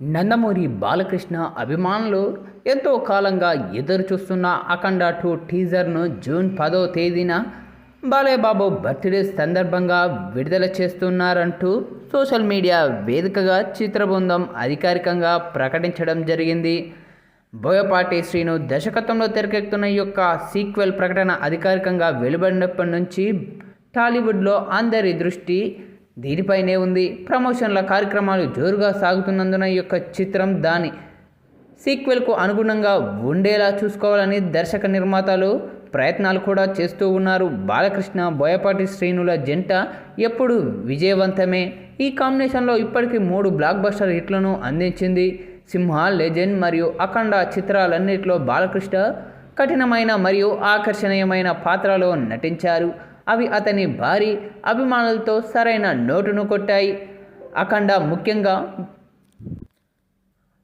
నందమూరి బాలకృష్ణ అభిమానులు ఎంతో కాలంగా ఎదురు చూస్తున్న అఖండ టూ టీజర్ను జూన్ పదో తేదీన బాలయ్యబాబు బర్త్డే సందర్భంగా విడుదల చేస్తున్నారంటూ సోషల్ మీడియా వేదికగా చిత్రబృందం అధికారికంగా ప్రకటించడం జరిగింది. బోయపాటి శ్రీను దర్శకత్వంలో తెరకెక్కుతున్న యొక్క సీక్వెల్ ప్రకటన అధికారికంగా వెలువడినప్పటి నుంచి టాలీవుడ్లో అందరి దృష్టి దీనిపైనే ఉంది ప్రమోషన్ల కార్యక్రమాలు జోరుగా సాగుతున్నందున ఈ యొక్క చిత్రం దాని సీక్వెల్కు అనుగుణంగా ఉండేలా చూసుకోవాలని దర్శక నిర్మాతలు ప్రయత్నాలు కూడా చేస్తూ ఉన్నారు. బాలకృష్ణ బోయపాటి శ్రీనుల జంట ఎప్పుడు విజయవంతమే? ఈ కాంబినేషన్లో ఇప్పటికీ మూడు బ్లాక్ బస్టర్ హిట్లను అందించింది. సింహ లెజెండ్ మరియు అఖండ చిత్రాలన్నిటిలో బాలకృష్ణ కఠినమైన మరియు ఆకర్షణీయమైన పాత్రలో నటించారు. అవి అతని భారీ అభిమానులతో సరైన నోటును కొట్టాయి. అఖండ ముఖ్యంగా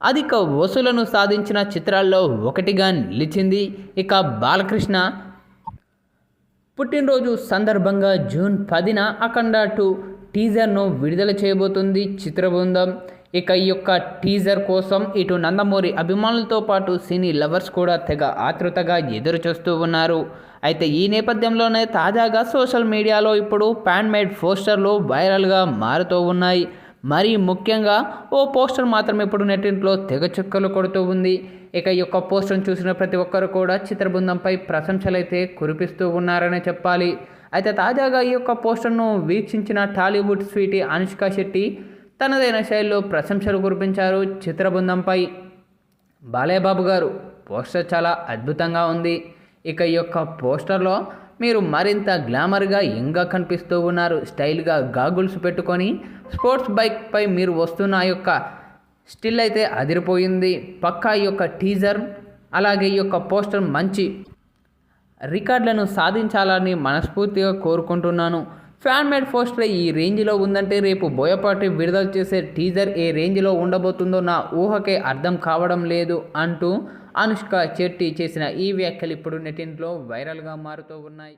అధిక వసూలను సాధించిన చిత్రాల్లో ఒకటిగా నిలిచింది. ఇక బాలకృష్ణ. పుట్టినరోజు సందర్భంగా జూన్ పదిన అఖండ టూ టీజర్ను విడుదల చేయబోతుంది చిత్రబృందం. ఇక ఈ యొక్క టీజర్ కోసం ఇటు నందమూరి అభిమానులతో పాటు సినీ లవర్స్ కూడా తెగ ఆతృతగా ఎదురు చూస్తూ ఉన్నారు. అయితే ఈ నేపథ్యంలోనే తాజాగా సోషల్ మీడియాలో ఇప్పుడు ప్యాన్ మేడ్ పోస్టర్లు వైరల్గా మారుతూ ఉన్నాయి. మరీ ముఖ్యంగా ఓ పోస్టర్ మాత్రం ఇప్పుడు నెట్టింట్లో తెగ చుక్కలు కొడుతూ ఉంది. ఇక ఈ యొక్క పోస్టర్ను చూసిన ప్రతి ఒక్కరు కూడా చిత్రబృందంపై ప్రశంసలైతే కురిపిస్తూ ఉన్నారనే చెప్పాలి. అయితే తాజాగా ఈ యొక్క పోస్టర్ను వీక్షించిన టాలీవుడ్ స్వీటీ అనుష్క శెట్టి తనదైన శైలిలో ప్రశంసలు కురిపించారు చిత్రబృందంపై. బాలయ్యబాబు గారు పోస్టర్ చాలా అద్భుతంగా ఉంది. ఇక ఈ యొక్క పోస్టర్లో మీరు మరింత గ్లామర్గా యంగ్గా కనిపిస్తూ ఉన్నారు. స్టైల్గా గాగుల్స్ పెట్టుకొని స్పోర్ట్స్ బైక్పై మీరు వస్తున్న ఆ యొక్క స్టిల్ అయితే అదిరిపోయింది. పక్కా ఈ యొక్క టీజర్ అలాగే ఈ యొక్క పోస్టర్ మంచి రికార్డులను సాధించాలని మనస్ఫూర్తిగా కోరుకుంటున్నాను. ఫ్యాన్ మేడ్ పోస్టర్ ఈ రేంజ్లో ఉందంటే రేపు బోయపాటి విడుదల చేసే టీజర్ ఏ రేంజ్లో ఉండబోతుందో నా ఊహకే అర్థం కావడం లేదు అంటూ అనుష్క చెట్టి చేసిన ఈ వ్యాఖ్యలు ఇప్పుడు నెటింట్లో వైరల్గా మారుతూ ఉన్నాయి.